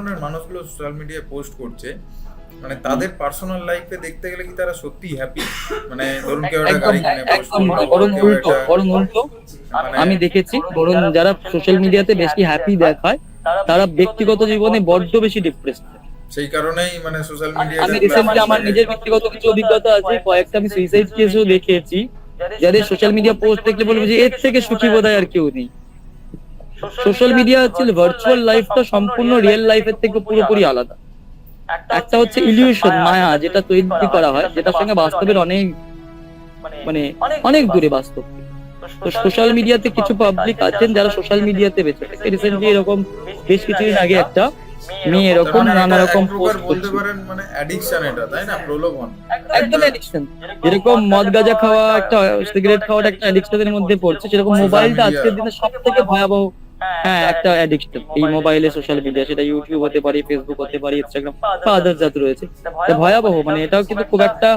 ধরনের মানুষগুলো সোশ্যাল মিডিয়ায় পোস্ট করছে। মানে তাদের পার্সোনাল লাইফে দেখতে গেলে কি তারা সত্যি হ্যাপি মানে ধরুন কেউ একটা গাড়ি কিনে পোস্ট করল বরং উল্টো বরং উল্টো। মানে আমি দেখেছি বরং যারা সোশ্যাল মিডিয়াতে বেশি হ্যাপি দেখায় তারা ব্যক্তিগত জীবনে বড্ড বেশি ডিপ্রেস সেই কারণেই মানে সোশ্যাল মিডিয়া আমি রিসেন্টলি আমার নিজের ব্যক্তিগত কিছু অভিজ্ঞতা আছে কয়েকটা আমি সুইসাইড কেসও দেখেছি। যাদের সোশ্যাল মিডিয়া পোস্ট দেখলে বলব যে এর থেকে সুখী বোধহয় আর কেউ নেই। সোশ্যাল মিডিয়া হচ্ছে ভার্চুয়াল লাইফটা সম্পূর্ণ রিয়েল লাইফের থেকে পুরোপুরি আলাদা। একটা হচ্ছে ইলিউশন মায়া যেটা তৈরি করা হয় যেটার সঙ্গে বাস্তবের অনেক মানে অনেক দূরে বাস্তব। তো সোশ্যাল মিডিয়াতে কিছু পাবলিক আছেন যারা সোশ্যাল মিডিয়াতে বেঁচে থাকে রিসেন্টলি এরকম বেশ কিছুদিন আগে একটা মেয়ে এরকম মানে নানা রকম পোস্ট বলতে পারেন মানে অ্যাডিকশন এটা তাই না? প্রলোভন। একদম অ্যাডিকশন যেরকম মদ গাঁজা খাওয়া একটা সিগারেট খাওয়াটা একটা অ্যাডিকশনের মধ্যে পড়ছে সেরকম মোবাইলটা আজকের দিনে সব থেকে ভয়াবহ হ্যাঁ একটা অ্যাডিকশন এই মোবাইলে সোশ্যাল মিডিয়া সেটা ইউটিউব হতে পারে ফেসবুক হতে পারে ইনস্টাগ্রাম বা আদার জাত রয়েছে। ভয়াবহ মানে এটাও কিন্তু খুব একটা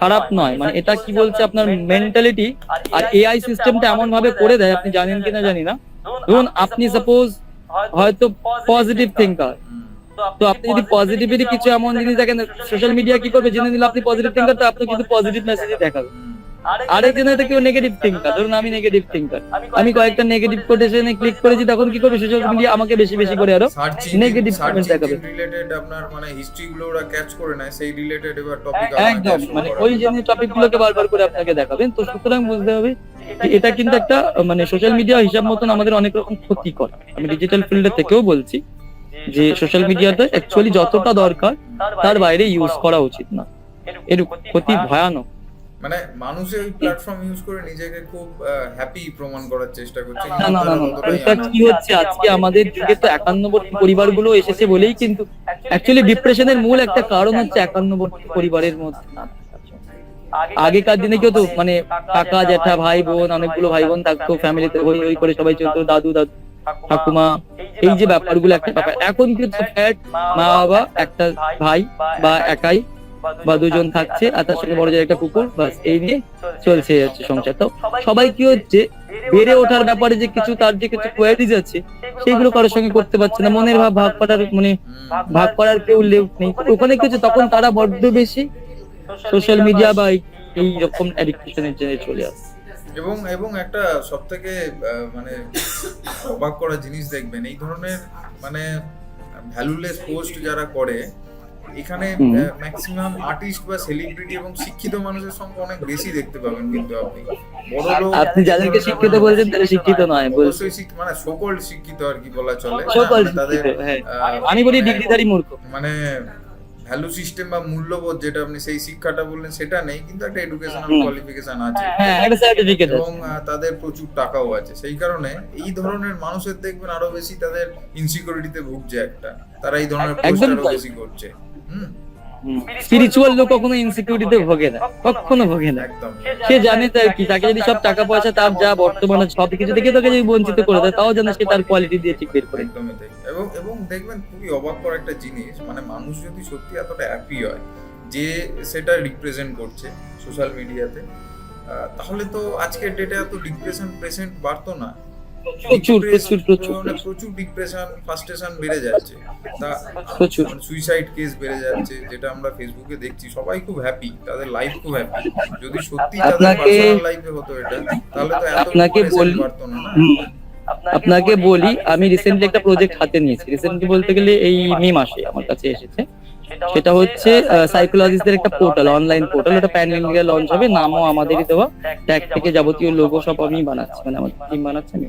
খারাপ নয়। মানে এটা কি বলছে আপনার মেন্টালিটি আর এআই সিস্টেমটা এমন ভাবে করে দেয় আপনি জানেন কিনা জানি না। ধরুন আপনি সাপোজ হয়তো পজিটিভ থিঙ্কার তো আপনি যদি পজিটিভিটি কিছু এমন জিনিস দেখেন সোশ্যাল মিডিয়া কি করবে? জেনে নিলে আপনি পজিটিভ থিঙ্কার তো আপনি কিন্তু পজিটিভ মেসেজই দেখাবে আরেকজন হয়তো কেউ নেগেটিভ থিঙ্কার ধরুন আমি নেগেটিভ থিঙ্কার আমি কয়েকটা নেগেটিভ কোটেশনে ক্লিক করেছি তখন কি করবে? সোশ্যাল মিডিয়া আমাকে বেশি বেশি করে আরও Negative comment দেখাবে। রিলেটেড আপনার মানে হিস্ট্রি গুলো ওরা ক্যাচ করে নেয় সেই রিলেটেড এবার টপিক একদম মানে ওই টপিক গুলোকে বারবার করে আপনাকে দেখাবেন তো সুতরাং বুঝতে হবে এটা কিন্তু একটা মানে সোশ্যাল মিডিয়া হিসাব মতন আমাদের অনেক রকম ক্ষতি করে। আমি ডিজিটাল ফিল্ডের থেকেও বলছি যে সোশ্যাল মিডিয়াটা অ্যাকচুয়ালি যতটা দরকার তার বাইরে ইউজ করা উচিত না। এর ক্ষতি ভয়ানক। মানে মানুষে ওই প্ল্যাটফর্ম ইউজ করে নিজেকে খুব হ্যাপি প্রমাণ করার চেষ্টা করছে। না না না না কি হচ্ছে? আজকে আমাদের যুগে তো একান্নবর্তী পরিবারগুলো এসেছে বলেই কিন্তু অ্যাকচুয়ালি ডিপ্রেশনের মূল একটা কারণ হচ্ছে একান্নবর্তী পরিবারের মধ্যে। আগেকার দিনে কেউ তো মানে কাকা জ্যাঠা ভাই বোন অনেকগুলো ভাই বোন থাকতো ফ্যামিলিতে হই হই করে সবাই চলতো দাদু দাদু ঠাকুমা এই যে ব্যাপারগুলো একটা ব্যাপার। এখন কিন্তু ফ্যাট মা বাবা একটা ভাই বা একাই বা দুজন থাকছে, আর তার সঙ্গে বড় যে একটা কুকুর বাস, এই নিয়ে চলছে যাচ্ছে সংসার। তো সবাই কি হচ্ছে, বেড়ে ওঠার ব্যাপারে যে কিছু, তার যে কিছু কোয়ারিজ আছে, সেগুলো কারোর সঙ্গে করতে পারছে না। মনের ভাব ভাগ করার মানে ভাগ করার কেউ লেউ নেই। ওখানে কি হচ্ছে, তখন তারা বড্ড বেশি সোশ্যাল মিডিয়া বা এই- এই রকম অ্যাডিকশনের জন্য চলে আসে। এবং এবং একটা সব থেকে মানে অবাক করা জিনিস দেখবেন, এই ধরনের মানে ভ্যালুলেস পোস্ট যারা করে এখানে ম্যাক্সিমাম আর্টিস্ট বা সেলিব্রিটি এবং শিক্ষিত মানুষের সংখ্যা অনেক বেশি দেখতে পাবেন কিন্তু আপনি। বড় লোক আপনি যাদেরকে শিক্ষিত বলছেন তারা শিক্ষিত নয়। বলছি। অবশ্যই শিক্ষিত মানে সকল শিক্ষিত আর কি বলা চলে। সকল মানে তাদের হ্যাঁ। আমি বলি ডিগ্রিধারী মূর্খ। মানে ভ্যালু সিস্টেম বা মূল্যবোধ যেটা আপনি সেই শিক্ষাটা বললেন সেটা নেই কিন্তু একটা এডুকেশনাল কোয়ালিফিকেশন আছে। হ্যাঁ একটা সার্টিফিকেট আছে। এবং তাদের প্রচুর টাকাও আছে। সেই কারণে এই ধরনের মানুষের দেখবেন আরও বেশি তাদের ইনসিকিউরিটিতে ভুগছে একটা। তারা এই ধরনের পোস্ট আরও বেশি করছে। স্পিরিচুয়াল লোক কখনো ইনসিকিউরিটিতে ভোগে না কখনো ভোগে না। সে জানে তার কি তাকে যদি সব টাকা পয়সা তার যা বর্তমানে সব কিছু থেকে তাকে যদি বঞ্চিত করে দেয় তাও জানে সে তার কোয়ালিটি দিয়ে ঠিক বের করে। একদমই তাই। এবং এবং দেখবেন খুবই অবাক করা একটা জিনিস মানে মানুষ যদি সত্যি এতটা হ্যাপি হয় যে সেটা রিপ্রেজেন্ট করছে সোশ্যাল মিডিয়াতে তাহলে তো আজকের ডেটে এত ডিপ্রেশন পেশেন্ট বাড়তো না। প্রচুর প্রচুর প্রচুর মানে প্রচুর ডিপ্রেশন ফার্স্টেশন বেড়ে যাচ্ছে। তা প্রচুর। সুইসাইড কেস বেড়ে যাচ্ছে যেটা আমরা ফেসবুকে দেখছি। সবাই খুব হ্যাপি তাদের লাইফ খুব হ্যাপি যদি সত্যি আপনাকে- লাইফে হতো এটা তাহলে তো আপনাকে বলি- আপনাকে বলি আমি রিসেন্টলি একটা প্রজেক্ট হাতে নিয়েছি। রিসেন্টলি বলতে গেলে এই মে মাসে আমার কাছে এসেছে। সেটা হচ্ছে সাইকোলজিস্টদের একটা পোর্টাল অনলাইন পোর্টাল ওটা প্যান ইন্ডিয়া লঞ্চ হবে নামও আমাদেরই দেওয়া ট্যাগ থেকে যাবতীয় লোগো সব আমি বানাচ্ছি মানে আমার টিম বানাচ্ছে আমি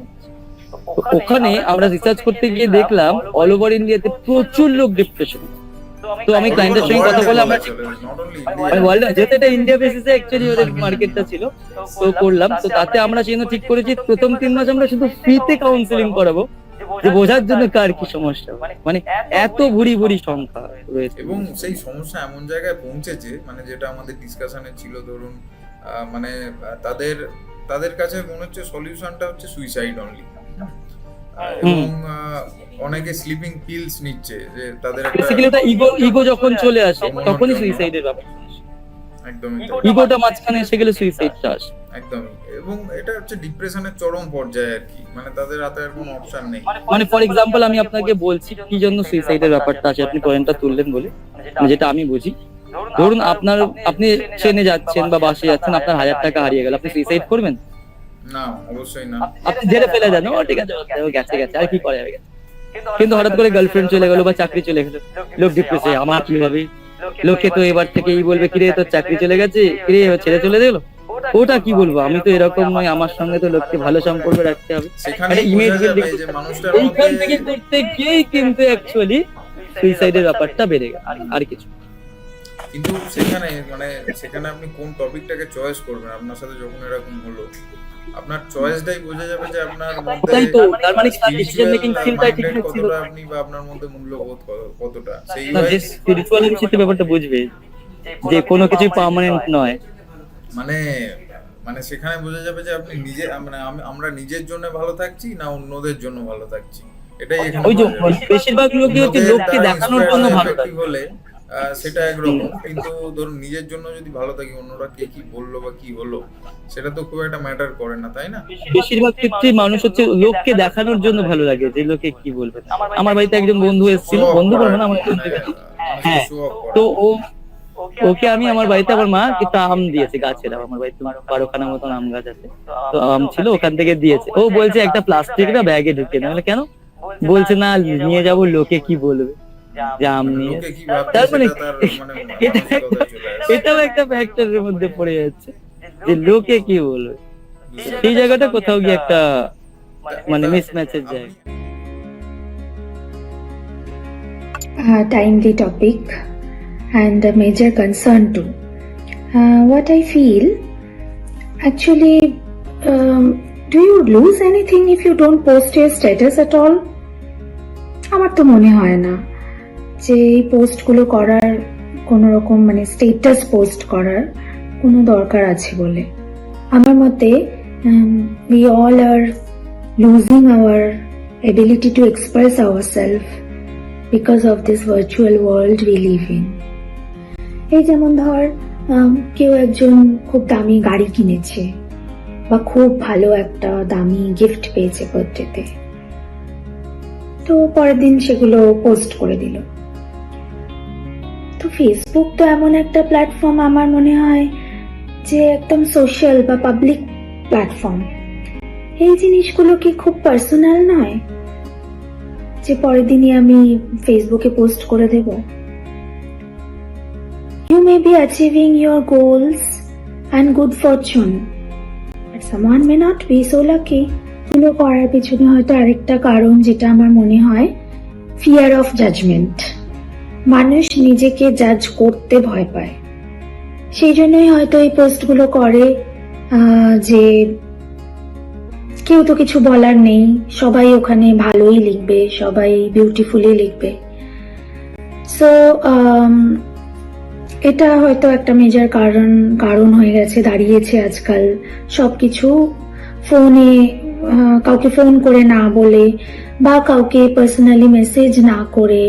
ওখানে আমরা রিসার্চ করতে গিয়ে দেখলাম অল ওভার ইন্ডিয়াতে প্রচুর লোক ডিপ্রেশন তো আমি ক্লায়েন্টের সঙ্গে কথা বলে আমরা মানে ওয়ার্ল্ড যেহেতু এটা ইন্ডিয়া বেসিসে অ্যাকচুয়ালি ওদের মার্কেটটা ছিল। তো করলাম। তো তাতে আমরা সেই জন্য ঠিক করেছি প্রথম তিন মাস আমরা শুধু ফ্রিতে কাউন্সিলিং করাবো। যে বোঝার জন্য কার কি সমস্যা? মানে এত ভুরি ভুরি সংখ্যা রয়েছে। এবং সেই সমস্যা এমন জায়গায় পৌঁছেছে মানে যেটা আমাদের ডিসকাশনে ছিল ধরুন আহ, মানে তাদের তাদের কাছে মনে হচ্ছে সলিউশনটা হচ্ছে সুইসাইড অনলি এবং আহ, অনেকে স্লিপিং পিলস নিচ্ছে যে তাদের একটা ইগো ইগো যখন চলে আসে তখনই সুইসাইডের ব্যাপার। একদমই ইগোটা মাঝখানে এসে গেলে সুইসাইডটা আসে। একদমই। এবং এটা হচ্ছে ডিপ্রেশনের চরম পর্যায়ে আর কি। মানে তাদের হাতে আর কোনো অপশন নেই। মানে ফর এক্সাম্পল আমি আপনাকে বলছি কি জন্য সুইসাইডের ব্যাপারটা আছে? আপনি পয়েন্টটা তুললেন বলে। মানে যেটা আমি বুঝি। ধরুন আপনার আপনি ট্রেনে যাচ্ছেন বা বাসে যাচ্ছেন আপনার হাজার টাকা হারিয়ে গেল। আপনি সুইসাইড করবেন? না অবশ্যই না। আপনি জেলে ফেলে যান। ও ঠিক আছে ও গেছে গেছে আর কি করা যাবে? কিন্তু হঠাৎ করে গার্লফ্রেন্ড চলে গেল বা চাকরি চলে গেল। লোক ডিপ্রেসে আমার কি হবে লোকে তো এবার থেকেই এই বলবে কিরে তোর চাকরি চলে গেছে? কিরে ছেড়ে চলে গেল? ওটা কি বলব? আমি তো এরকম নয় আমার সঙ্গে তো লোককে ভালো সম্পর্ক রাখতে হবে। মানুষটার এইখান থেকে করতে গিয়েই কিন্তু অ্যাকচুয়ালি সুইসাইডের ব্যাপারটা বেড়ে গেল আর কিছু কিন্তু সেখানে মানে সেখানে আপনি কোন টপিকটাকে চয়েস করবেন? আপনার সাথে যখন এরকম হলো আপনার চয়েসটাই বোঝা যাবে যে আপনার মধ্যে ওটাই তো তার মানে তার ডিসিশন মেকিং স্কিলটা ঠিক ছিল কতটা আপনি বা আপনার মধ্যে মূল্যবোধ কতটা? সেই না যে স্পিরিচুয়াল বিষয়ে ব্যাপারটা বুঝবে যে কোনো কিছু পার্মানেন্ট নয়। মানে মানে সেখানে বোঝা যাবে যে আপনি নিজে মানে আমরা নিজের জন্য ভালো থাকছি না অন্যদের জন্য ভালো থাকছি? এটাই এখানে ওই যে বেশিরভাগ লোকই হচ্ছে লোককে দেখানোর জন্য ভালো থাকে। সেটা একরকম। কিন্তু ধরুন নিজের জন্য যদি ভালো থাকি অন্যরা কে কি বলল বা কি হলো সেটা তো খুব একটা ম্যাটার করে না তাই না? বেশিরভাগ ক্ষেত্রে মানুষ হচ্ছে লোককে দেখানোর জন্য ভালো লাগে যে লোকে কি বলবে। আমার বাড়িতে একজন বন্ধু এসেছিল বন্ধু বলব না আমার মানে, হ্যাঁ। off করা। তো ও ওকে আমি আমার বাড়িতে আমার মা একটা আম দিয়েছে গাছের আম। আমার বাড়িতে বারোখানা মতন আম গাছ আছে। তো আম ছিল ওখান থেকে দিয়েছে। ও বলছে একটা প্লাস্টিক না ব্যাগে ঢুকে না কেন? বলছে না নিয়ে যাব লোকে কি বলবে? যে নিয়ে তার মানে মানে এটা মানসিকতায় এটাও একটা ফ্যাক্টরের মধ্যে পড়ে যাচ্ছে যে লোকে কি বলবে সেই জায়গাটা কোথাও গিয়ে একটা মানে মিসম্যাচের জায়গা uh, timely topic and a major concern too. Uh, what I feel actually, um, do you lose anything if you don't post your status at all? আমার তো মনে হয় না যে এই পোস্টগুলো করার কোনো রকম মানে স্টেটাস পোস্ট করার কোনো দরকার আছে বলে। আমার মতে we all are losing our ability to express our self because of this virtual world we live in এই যেমন ধর কেউ একজন খুব দামি গাড়ি কিনেছে বা খুব ভালো একটা দামি গিফট পেয়েছে বার্থডেতে তো। পরের দিন সেগুলো পোস্ট করে দিল। তো ফেসবুক তো এমন একটা প্ল্যাটফর্ম আমার মনে হয় যে একদম সোশ্যাল বা পাবলিক প্ল্যাটফর্ম এই জিনিসগুলো কি খুব পার্সোনাল নয়? যে পরের দিনই আমি ফেসবুকে পোস্ট করে দেব। You may be achieving your goals and good fortune someone may not be so lucky এগুলো করার পিছনে হয়তো আরেকটা কারণ যেটা আমার মনে হয় ফিয়ার অফ জাজমেন্ট মানুষ নিজেকে জাজ করতে ভয় পায়। সেই জন্যই হয়তো এই পোস্টগুলো করে যে কেউ তো কিছু বলার নেই, সবাই ওখানে ভালোই লিখবে, সবাই বিউটিফুলি লিখবে। সো এটা হয়তো একটা মেজার কারণ কারণ হয়ে গেছে, দাঁড়িয়েছে আজকাল সবকিছু। ফোনে কাউকে ফোন করে না বলে বা কাউকে পার্সোনালি মেসেজ না করে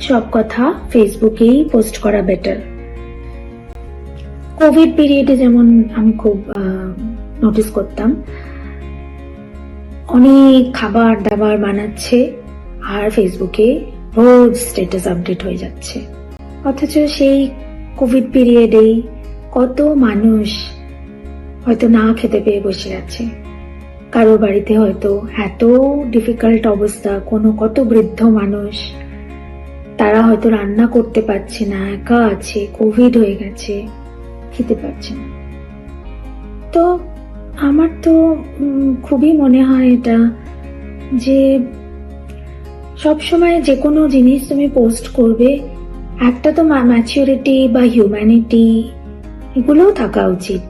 সব কথা ফেসবুকেই পোস্ট করা বেটার কোভিড পিরিয়ডে যেমন আমি খুব নোটিস করতাম, অনেক খাবার দাবার বানাচ্ছে আর ফেসবুকে রোজ স্ট্যাটাস আপডেট হয়ে যাচ্ছে। অথচ সেই কোভিড পিরিয়ডেই কত মানুষ হয়তো না খেতে পেয়ে বসে আছে। কারোর বাড়িতে হয়তো এত ডিফিকাল্ট অবস্থা, কোনো কত বৃদ্ধ মানুষ তারা হয়তো রান্না করতে পারছে না, একা আছে, কোভিড হয়ে গেছে, খেতে পারছে না। তো আমার তো খুবই মনে হয় এটা যে সব সময় যে কোনো জিনিস তুমি পোস্ট করবে, একটা তো ম্যাচিউরিটি বা হিউম্যানিটি এগুলোও থাকা উচিত।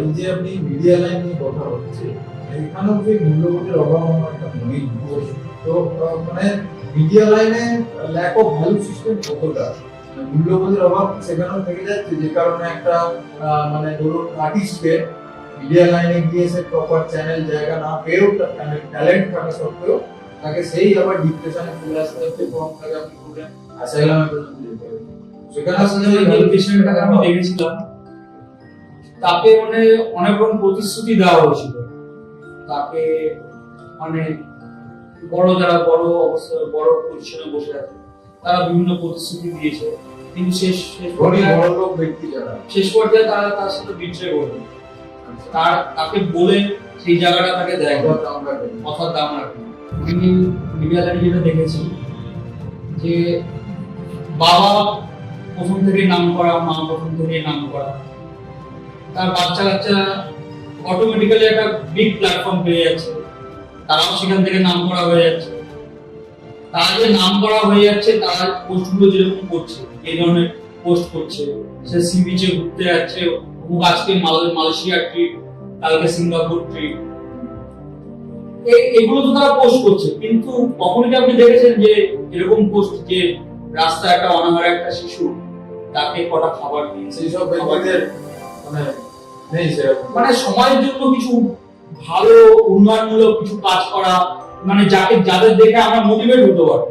এই যে আপনি মিডিয়া লাইন নিয়ে কথা হচ্ছে এখানেও যে মূল্যবোধের অভাব আমার একটা দোষ তো মানে মিডিয়া লাইনে ল্যাক অফ ভ্যালু সিস্টেম কতটা মূল্যবোধের অভাব সেখানেও থেকে যাচ্ছে যে কারণে একটা মানে ধরুন আর্টিস্টকে মিডিয়া লাইনে গিয়ে সে প্রপার চ্যানেল জায়গা না পেয়েও মানে ট্যালেন্ট থাকা সত্ত্বেও তাকে সেই আবার ডিপ্রেশনে চলে আসতে হচ্ছে এবং তাকে আপনি বললেন অ্যাসাইলামে পর্যন্ত যেতে হবে। সেখানে আসলে ওই পেশেন্টটাকে আমি দেখেছিলাম। তাকে মানে অনেক রকম প্রতিশ্রুতি দেওয়া হয়েছিল। তাকে মানে বড় যারা বড় অবস্থা বড় পজিশনে বসে আছে তারা বিভিন্ন প্রতিশ্রুতি দিয়েছে। কিন্তু শেষ শেষ পর্যায়ে বড় লোক ব্যক্তি যারা। শেষ পর্যায়ে তারা তার সাথে বিট্রে করবে। তার তাকে বলে সেই জায়গাটা তাকে দেয়। কথার দাম রাখে না। আমি মিডিয়াতে যেটা দেখেছি যে বাবা প্রথম থেকে নাম করা মা প্রথম থেকে নাম করা। তার বাচ্চা কাচ্চা অটোমেটিক্যালি একটা বিগ প্ল্যাটফর্ম পেয়ে যাচ্ছে। তারাও সেখান থেকে নাম করা হয়ে যাচ্ছে। তারা যে নাম করা হয়ে যাচ্ছে তারা পোস্টগুলো যেরকম করছে এই ধরনের পোস্ট করছে সে সি বিচে ঘুরতে যাচ্ছে ও আজকে মালয়েশিয়া ট্রিপ কালকে সিঙ্গাপুর ট্রিপ এগুলো তো তারা পোস্ট করছে কিন্তু কখনো কি আপনি দেখেছেন যে এরকম পোস্ট যে রাস্তায় একটা অনাহারে একটা শিশু তাকে কটা খাবার দিয়েছে? সেই সব মানে নেই মানে সমাজের জন্য কিছু ভালো উন্নয়নমূলক কিছু কাজ করা মানে যাকে যাদের দেখে আমরা মোটিভেট হতে পারব।